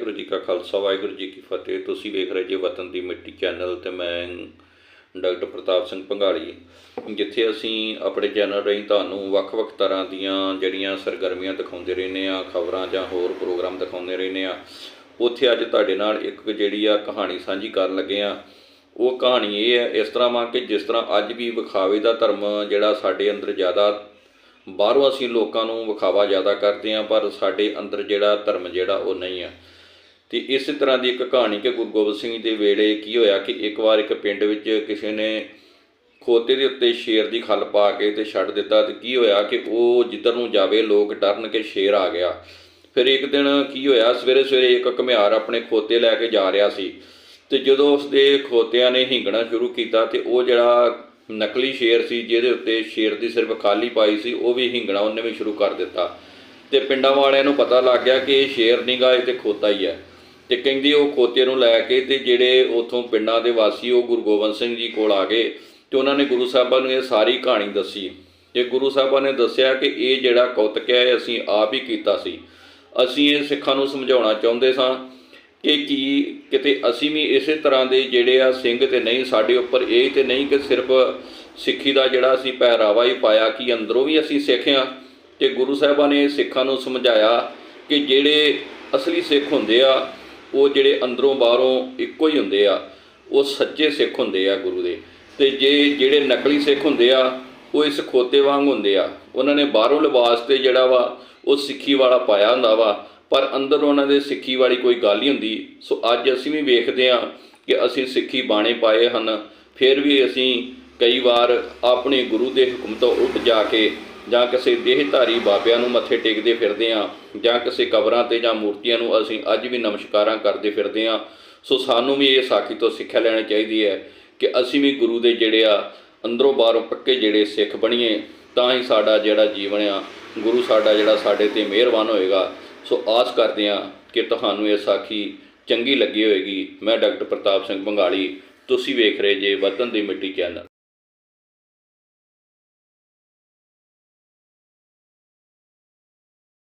ਵਾਹਿਗੁਰੂ ਜੀ ਕਾ ਖਾਲਸਾ, ਵਾਹਿਗੁਰੂ ਜੀ ਕੀ ਫਤਿਹ। ਤੁਸੀਂ ਵੇਖ ਰਹੇ ਜੇ ਵਤਨ ਦੀ ਮਿੱਟੀ ਚੈਨਲ ਤੇ ਮੈਂ ਡਾਕਟਰ ਪ੍ਰਤਾਪ ਸਿੰਘ ਭੰਗਾਲੀ ਜਿੱਥੇ ਅਸੀਂ ਆਪਣੇ ਚੈਨਲ ਰਾਹੀਂ ਤੁਹਾਨੂੰ ਵੱਖ-ਵੱਖ ਤਰ੍ਹਾਂ ਦੀਆਂ ਜਿਹੜੀਆਂ ਸਰਗਰਮੀਆਂ ਦਿਖਾਉਂਦੇ ਰਹਿੰਦੇ ਆ ਖਬਰਾਂ ਜਾਂ ਹੋਰ ਪ੍ਰੋਗਰਾਮ ਦਿਖਾਉਂਦੇ ਰਹਿੰਦੇ ਆ ਉੱਥੇ ਅੱਜ ਤੁਹਾਡੇ ਨਾਲ ਇੱਕ ਜਿਹੜੀ ਆ ਕਹਾਣੀ ਸਾਂਝੀ ਕਰਨ ਲੱਗੇ ਆ ਉਹ ਕਹਾਣੀ ਇਹ ਹੈ, ਇਸ ਤਰ੍ਹਾਂ ਵਾਂ ਕਿ ਜਿਸ ਤਰ੍ਹਾਂ ਅੱਜ ਵੀ ਵਿਖਾਵੇ ਦਾ ਧਰਮ ਜਿਹੜਾ ਸਾਡੇ ਅੰਦਰ ਜ਼ਿਆਦਾ, ਬਾਹਰੋਂ ਅਸੀਂ ਲੋਕਾਂ ਨੂੰ ਵਿਖਾਵਾ ਜ਼ਿਆਦਾ ਕਰਦੇ ਹਾਂ, ਪਰ ਸਾਡੇ ਅੰਦਰ ਜਿਹੜਾ ਧਰਮ ਜਿਹੜਾ ਉਹ ਨਹੀਂ ਆ। ਤੇ ਇਸੇ ਤਰ੍ਹਾਂ ਦੀ ਇੱਕ ਕਹਾਣੀ ਕਿ ਗੁਰੂ ਗੋਬਿੰਦ ਸਿੰਘ ਦੇ ਵੇਲੇ ਕੀ ਹੋਇਆ ਕਿ ਇੱਕ ਵਾਰ ਇੱਕ ਪਿੰਡ ਵਿੱਚ ਕਿਸੇ ਨੇ ਖੋਤੇ ਦੇ ਉੱਤੇ ਸ਼ੇਰ ਦੀ ਖੱਲ ਪਾ ਕੇ ਤੇ ਛੱਡ ਦਿੱਤਾ ਤੇ ਕੀ ਹੋਇਆ ਕਿ ਉਹ ਜਿੱਧਰ ਨੂੰ ਜਾਵੇ ਲੋਕ ਡਰਨ ਕੇ ਸ਼ੇਰ ਆ ਗਿਆ। ਫਿਰ ਇੱਕ ਦਿਨ ਕੀ ਹੋਇਆ, ਸਵੇਰੇ ਸਵੇਰੇ ਇੱਕ ਘੁਮਿਆਰ ਆਪਣੇ ਖੋਤੇ ਲੈ ਕੇ ਜਾ ਰਿਹਾ ਸੀ ਤੇ ਜਦੋਂ ਉਸਦੇ ਖੋਤਿਆਂ ਨੇ ਹਿੰਗਣਾ ਸ਼ੁਰੂ ਕੀਤਾ ਤੇ ਉਹ ਜਿਹੜਾ ਨਕਲੀ ਸ਼ੇਰ ਸੀ ਜਿਹਦੇ ਉੱਤੇ ਸ਼ੇਰ ਦੀ ਸਿਰਫ ਖਾਲੀ ਪਾਈ ਸੀ, ਉਹ ਵੀ ਹਿੰਗਣਾ ਉਹਨੇ ਵੀ ਸ਼ੁਰੂ ਕਰ ਦਿੱਤਾ। ਤੇ ਪਿੰਡਾਂ ਵਾਲਿਆਂ ਨੂੰ ਪਤਾ ਲੱਗ ਗਿਆ ਕਿ ਇਹ ਸ਼ੇਰ ਨਹੀਂਗਾ ਇਹ ਤੇ ਖੋਤਾ ਹੀ ਹੈ। ਤੇ ਕਹਿੰਦੀ ਉਹ ਖੋਤੇ ਨੂੰ ਲੈ ਕੇ ਤੇ ਜਿਹੜੇ ਉਥੋਂ ਪਿੰਡਾਂ ਦੇ ਵਾਸੀ ਉਹ ਗੁਰੂ ਗੋਬਿੰਦ ਸਿੰਘ ਜੀ ਕੋਲ ਆ ਗਏ ਤੇ ਉਹਨਾਂ ਨੇ ਗੁਰੂ ਸਾਹਿਬਾਂ ਨੂੰ ਇਹ ਸਾਰੀ ਕਹਾਣੀ ਦੱਸੀ। ਤੇ ਗੁਰੂ ਸਾਹਿਬਾਂ ਨੇ ਦੱਸਿਆ ਕਿ ਇਹ ਜਿਹੜਾ ਕੌਤਕ ਹੈ, ਇਹ ਅਸੀਂ ਆਪ ਹੀ ਕੀਤਾ ਸੀ। ਅਸੀਂ ਇਹ ਸਿੱਖਾਂ ਨੂੰ ਸਮਝਾਉਣਾ ਚਾਹੁੰਦੇ ਸਾਂ ਕਿ ਕੀ ਕਿਤੇ ਅਸੀਂ ਵੀ ਇਸੇ ਤਰ੍ਹਾਂ ਦੇ ਜਿਹੜੇ ਆ ਸਿੰਘ ਤੇ ਨਹੀਂ, ਸਾਡੇ ਉੱਪਰ ਇਹ ਤੇ ਨਹੀਂ ਕਿ ਸਿਰਫ ਸਿੱਖੀ ਦਾ ਜਿਹੜਾ ਅਸੀਂ ਪਹਿਰਾਵਾ ਹੀ ਪਾਇਆ ਕਿ ਅੰਦਰੋਂ ਵੀ ਅਸੀਂ ਸਿੱਖ ਹਾਂ। ਤੇ ਗੁਰੂ ਸਾਹਿਬਾਂ ਨੇ ਸਿੱਖਾਂ ਨੂੰ ਸਮਝਾਇਆ ਕਿ ਜਿਹੜੇ ਅਸਲੀ ਸਿੱਖ ਹੁੰਦੇ ਆ ਉਹ ਜਿਹੜੇ ਅੰਦਰੋਂ ਬਾਹਰੋਂ ਇੱਕੋ ਹੀ ਹੁੰਦੇ ਆ, ਉਹ ਸੱਚੇ ਸਿੱਖ ਹੁੰਦੇ ਆ ਗੁਰੂ ਦੇ। ਤੇ ਜੇ ਜਿਹੜੇ ਨਕਲੀ ਸਿੱਖ ਹੁੰਦੇ ਆ, ਉਹ ਇਸ ਖੋਤੇ ਵਾਂਗ ਹੁੰਦੇ ਆ। ਉਹਨਾਂ ਨੇ ਬਾਹਰੋਂ ਲਿਬਾਸ ਤੇ ਜਿਹੜਾ ਵਾ, ਉਹ ਸਿੱਖੀ ਵਾਲਾ ਪਾਇਆ ਹੁੰਦਾ ਵਾ, ਪਰ ਅੰਦਰ ਉਹਨਾਂ ਦੇ ਸਿੱਖੀ ਵਾਲੀ ਕੋਈ ਗੱਲ ਨਹੀਂ ਹੁੰਦੀ। ਸੋ ਅੱਜ ਅਸੀਂ ਵੀ ਵੇਖਦੇ ਆ ਕਿ ਅਸੀਂ ਸਿੱਖੀ ਬਾਣੇ ਪਾਏ ਹਨ, ਫਿਰ ਵੀ ਅਸੀਂ ਕਈ ਵਾਰ ਆਪਣੇ ਗੁਰੂ ਦੇ ਹੁਕਮ ਤੋਂ ਉੱਠ ਜਾ ਕੇ ਜਾਂ ਕਿਸੇ ਦੇਹਧਾਰੀ ਬਾਬਿਆਂ ਨੂੰ ਮੱਥੇ ਟੇਕਦੇ ਫਿਰਦੇ ਆ ਜਾਂ ਕਿਸੇ ਕਬਰਾਂ ਤੇ ਜਾਂ ਮੂਰਤੀਆਂ ਨੂੰ ਅਸੀਂ ਅੱਜ ਵੀ ਨਮਸਕਾਰਾਂ ਕਰਦੇ ਫਿਰਦੇ ਆ ਸੋ ਸਾਨੂੰ ਵੀ ਇਹ ਸਾਖੀ ਤੋਂ ਸਿੱਖਿਆ ਲੈਣੀ ਚਾਹੀਦੀ ਹੈ ਕਿ ਅਸੀਂ ਵੀ ਗੁਰੂ ਦੇ ਜਿਹੜੇ ਆ, ਅੰਦਰੋਂ ਬਾਹਰੋਂ ਪੱਕੇ ਜਿਹੜੇ ਸਿੱਖ ਬਣੀਏ, ਤਾਂ ਹੀ ਸਾਡਾ ਜਿਹੜਾ ਜੀਵਨ ਆ, ਗੁਰੂ ਸਾਡਾ ਜਿਹੜਾ ਸਾਡੇ ਤੇ ਮਿਹਰਬਾਨ ਹੋਏਗਾ। ਸੋ ਆਸ ਕਰਦੇ ਆ ਕਿ ਤੁਹਾਨੂੰ ਇਹ ਸਾਖੀ ਚੰਗੀ ਲੱਗੀ ਹੋਏਗੀ। ਮੈਂ ਡਾਕਟਰ ਪ੍ਰਤਾਪ ਸਿੰਘ ਬੰਗਾਲੀ, ਤੁਸੀਂ ਵੇਖ ਰਹੇ ਜੇ ਵਤਨ ਦੀ ਮਿੱਟੀ ਚੈਨਲ।